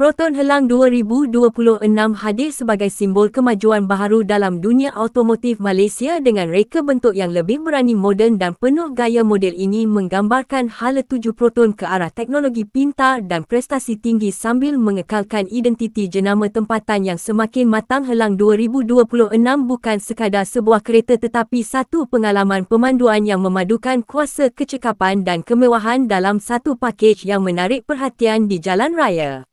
Proton Helang 2026 hadir sebagai simbol kemajuan baharu dalam dunia automotif Malaysia dengan reka bentuk yang lebih berani moden dan penuh gaya model ini menggambarkan hala tuju Proton ke arah teknologi pintar dan prestasi tinggi sambil mengekalkan identiti jenama tempatan yang semakin matang Helang 2026 bukan sekadar sebuah kereta tetapi satu pengalaman pemanduan yang memadukan kuasa kecekapan dan kemewahan dalam satu pakej yang menarik perhatian di jalan raya.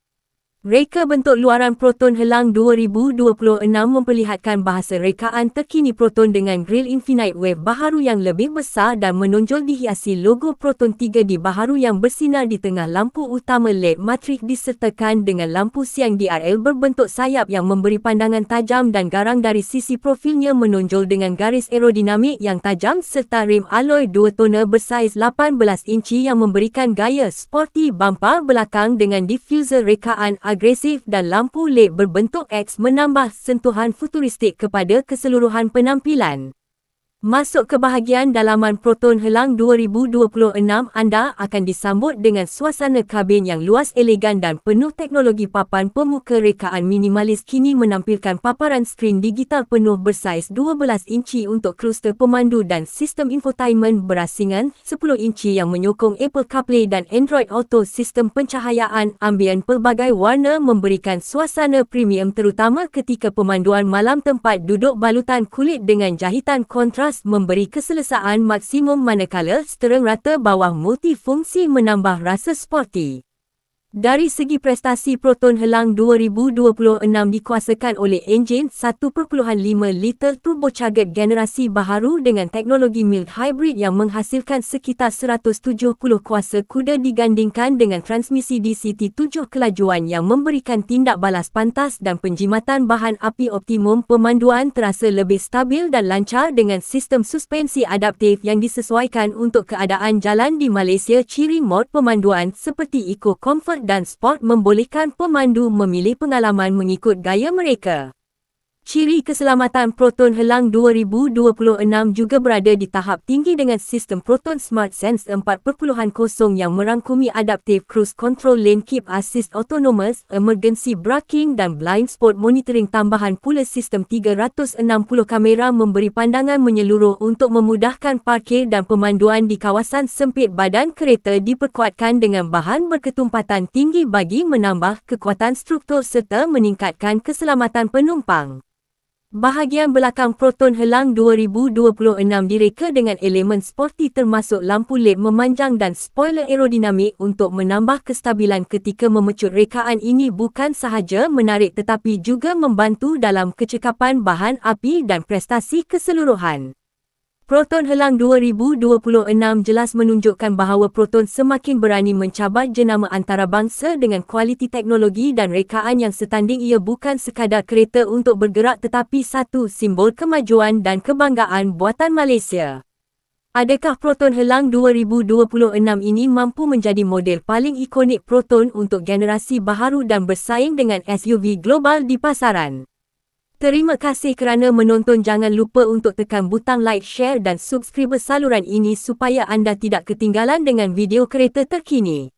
Reka bentuk luaran Proton Helang 2026 memperlihatkan bahasa rekaan terkini Proton dengan grill Infinite Wave baharu yang lebih besar dan menonjol dihiasi logo Proton 3 di baharu yang bersinar di tengah lampu utama LED matrik disertakan dengan lampu siang DRL berbentuk sayap yang memberi pandangan tajam dan garang dari sisi profilnya menonjol dengan garis aerodinamik yang tajam serta rim alloy 2 tone bersaiz 18 inci yang memberikan gaya sporty bumper belakang dengan diffuser rekaan agresif dan lampu LED berbentuk X menambah sentuhan futuristik kepada keseluruhan penampilan. Masuk ke bahagian dalaman Proton Helang 2026 anda akan disambut dengan suasana kabin yang luas elegan dan penuh teknologi papan pemuka rekaan minimalis kini menampilkan paparan skrin digital penuh bersaiz 12 inci untuk kluster pemandu dan sistem infotainment berasingan 10 inci yang menyokong Apple CarPlay dan Android Auto sistem pencahayaan ambien pelbagai warna memberikan suasana premium terutama ketika pemanduan malam tempat duduk balutan kulit dengan jahitan kontras memberi keselesaan maksimum manakala stereng rata bawah multifungsi menambah rasa sporty. Dari segi prestasi Proton Helang 2026 dikuasakan oleh enjin 1.5 liter turbocharged generasi baharu dengan teknologi mild hybrid yang menghasilkan sekitar 170 kuasa kuda digandingkan dengan transmisi DCT 7 kelajuan yang memberikan tindak balas pantas dan penjimatan bahan api optimum pemanduan terasa lebih stabil dan lancar dengan sistem suspensi adaptif yang disesuaikan untuk keadaan jalan di Malaysia ciri mod pemanduan seperti Eco Comfort dan sport membolehkan pemandu memilih pengalaman mengikut gaya mereka. Ciri keselamatan Proton Helang 2026 juga berada di tahap tinggi dengan sistem Proton Smart Sense 4.0 yang merangkumi Adaptive Cruise Control Lane Keep Assist Autonomous, Emergency Braking dan Blind Spot Monitoring tambahan pula sistem 360 kamera memberi pandangan menyeluruh untuk memudahkan parkir dan pemanduan di kawasan sempit badan kereta diperkuatkan dengan bahan berketumpatan tinggi bagi menambah kekuatan struktur serta meningkatkan keselamatan penumpang. Bahagian belakang Proton Helang 2026 direka dengan elemen sporty termasuk lampu LED memanjang dan spoiler aerodinamik untuk menambah kestabilan ketika memecut rekaan ini bukan sahaja menarik tetapi juga membantu dalam kecekapan bahan api dan prestasi keseluruhan. Proton Helang 2026 jelas menunjukkan bahawa Proton semakin berani mencabar jenama antarabangsa dengan kualiti teknologi dan rekaan yang setanding ia bukan sekadar kereta untuk bergerak tetapi satu simbol kemajuan dan kebanggaan buatan Malaysia. Adakah Proton Helang 2026 ini mampu menjadi model paling ikonik Proton untuk generasi baharu dan bersaing dengan SUV global di pasaran? Terima kasih kerana menonton. Jangan lupa untuk tekan butang like, share dan subscribe saluran ini supaya anda tidak ketinggalan dengan video kereta terkini.